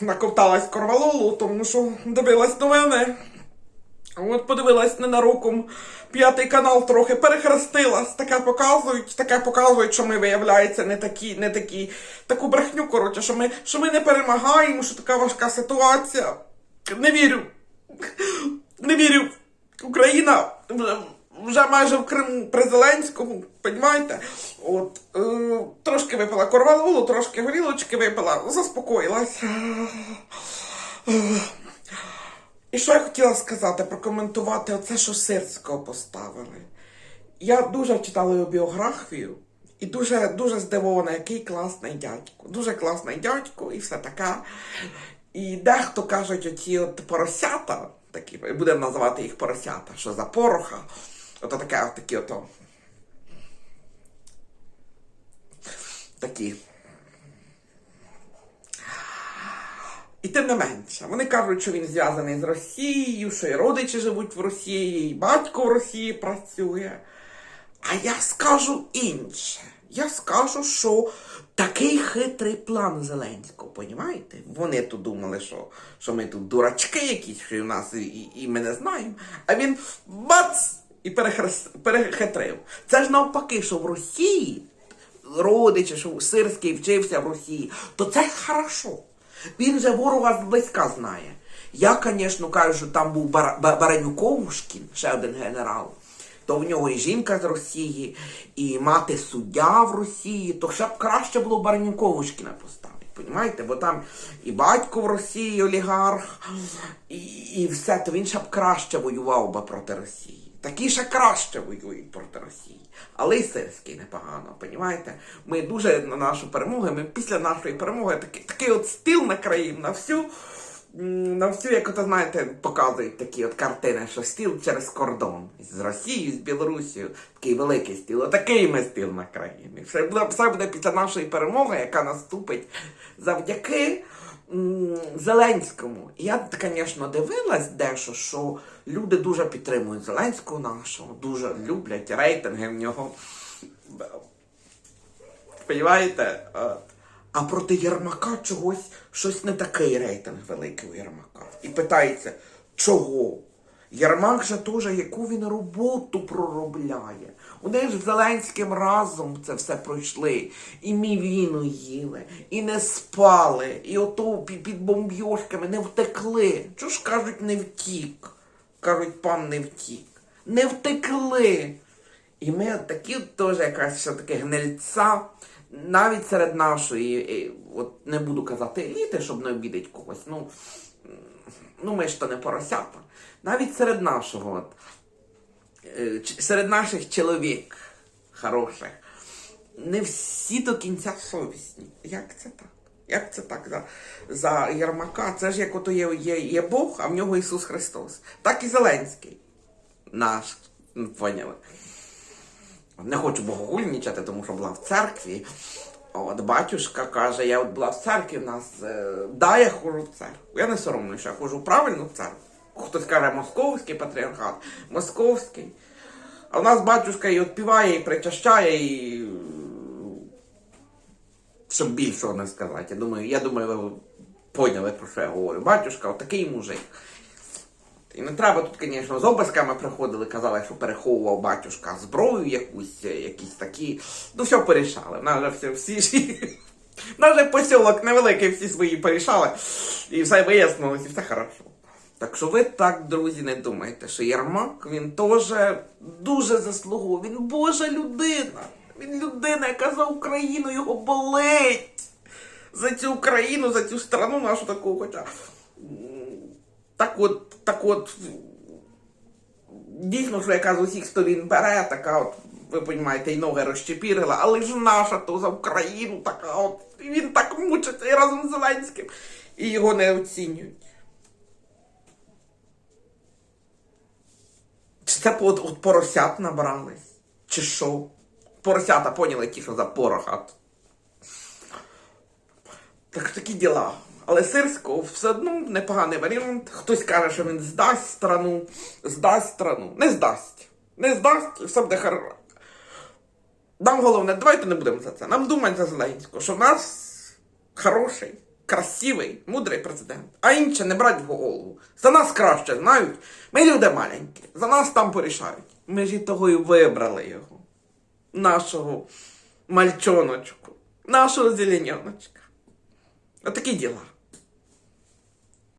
Наковталась корвалолу, тому що дивилась новини. От подивилась ненароком п'ятий канал трохи перехрестилась, таке показують, таке показують, що ми, виявляється, не такі, не такі, таку брехню, коротше, що ми, що ми не перемагаємо, що така важка ситуація. Не вірю. Не вірю. Україна вже, майже в Криму при Зеленському, понімаєте? От, е, трошки випила корвалолу, трошки горілочки випила, заспокоїлась. І що я хотіла сказати, прокоментувати оце, що Сирського поставили. Я дуже читала його біографію і дуже, дуже здивована, який класний дядько. Дуже класний дядько і все таке. І дехто кажуть, оці от поросята, такі, будемо називати їх поросята, що за пороха, ото таке, от такі ото. Такі. І тим не менше, вони кажуть, що він зв'язаний з Росією, що і родичі живуть в Росії, і батько в Росії працює. А я скажу інше. Я скажу, що такий хитрий план Зеленського, понімаєте? Вони тут думали, що, що ми тут дурачки якісь, що в нас і, і ми не знаємо. А він бац! І перехитрив. Це ж навпаки, що в Росії родичі, що Сирський вчився в Росії, то це хорошо. Він же ворога зблизька знає. Я, звісно, кажу, що там був Бар- Ба- Баранюковушкін, ще один генерал. То в нього і жінка з Росії, і мати суддя в Росії, то ще б краще було Баранюковушкіна поставити. Понімаєте? Бо там і батько в Росії, олігарх, і, і все, то він ще б краще воював би проти Росії. Такі ще краще воюють проти Росії. Але і Сирський непогано, понімаєте? Ми дуже на нашу перемогу, ми після нашої перемоги такий, такий от стіл накроїв на всю, на всю, як ото знаєте, показують такі от картини, що стіл через кордон з Росією, з Білорусією, такий великий стіл. Отакий ми стіл накроїмо. І Все буде, все буде після нашої перемоги, яка наступить завдяки Зеленському. Я, звісно, дивилась дещо, що люди дуже підтримують Зеленського нашого, дуже люблять рейтинги в нього. Сподіваєте? А проти Єрмака чогось щось не такий рейтинг великий у Єрмака. І питається, чого? Єрмак же теж, яку він роботу проробляє. Вони ж з Зеленським разом це все пройшли. І мівіну їли, і не спали, і ото під бомбьошками не втекли. Чого ж кажуть, не втік? Кажуть, пан не втік. Не втекли. І ми такі теж якась все-таки гнильця, навіть серед нашої, е, от не буду казати еліти, щоб не обідати когось. Ну, ну ми ж то не поросята. Навіть серед нашого, от, е, серед наших чоловік хороших, не всі до кінця совісні. Як це так? Як це так за, за Єрмака? Це ж як ото є, є, є Бог, а в нього Ісус Христос. Так і Зеленський. Наш. Ну, Поняли? Не хочу богогульнічати, тому що була в церкві. От батюшка каже, я от була в церкві, в нас е, да, я ходжу в церкву. Я не соромлюся, я ходжу в правильну церкву. Хтось каже московський патріархат, московський. А в нас батюшка і відпіває, і причащає, і. Щоб більшого не сказати. Я думаю, я думаю, ви поняли, про що я говорю. Батюшка, отакий мужик. І не треба тут, звісно, з обисками приходили, казали, що переховував батюшка зброю якусь, е, якісь такі. Ну, все порішали. В нас все, всі ж. Же посілок невеликий, всі свої порішали. І все вияснилось, і все хорошо. Так що ви так, друзі, не думайте, що Єрмак, він теж дуже заслуговує. Він Божа людина. Він людина, яка за Україну його болить. За цю Україну, за цю страну нашу таку, хоча. Так от, так от, дійсно, що яка з усіх сторін бере, така от, ви розумієте, і ноги розчепірила, але ж наша то за Україну така от, і він так мучиться і разом з Зеленським, і його не оцінюють. Чи це от, от поросят набрались? Чи що? Поросята поняли ті, що за пороха. Так такі діла. Але Сирського все одно непоганий варіант. Хтось каже, що він здасть страну, здасть страну. Не здасть. Не здасть, і все буде хорошо. нам головне, давайте не будемо за це. Нам думати за Зеленського, що в нас хороший, красивий, мудрий президент. А інше не брать в голову. За нас краще знають. Ми люди маленькі, за нас там порішають. Ми ж і того і вибрали його. Нашого мальчоночку, нашого зеленяночка. Отакі діла.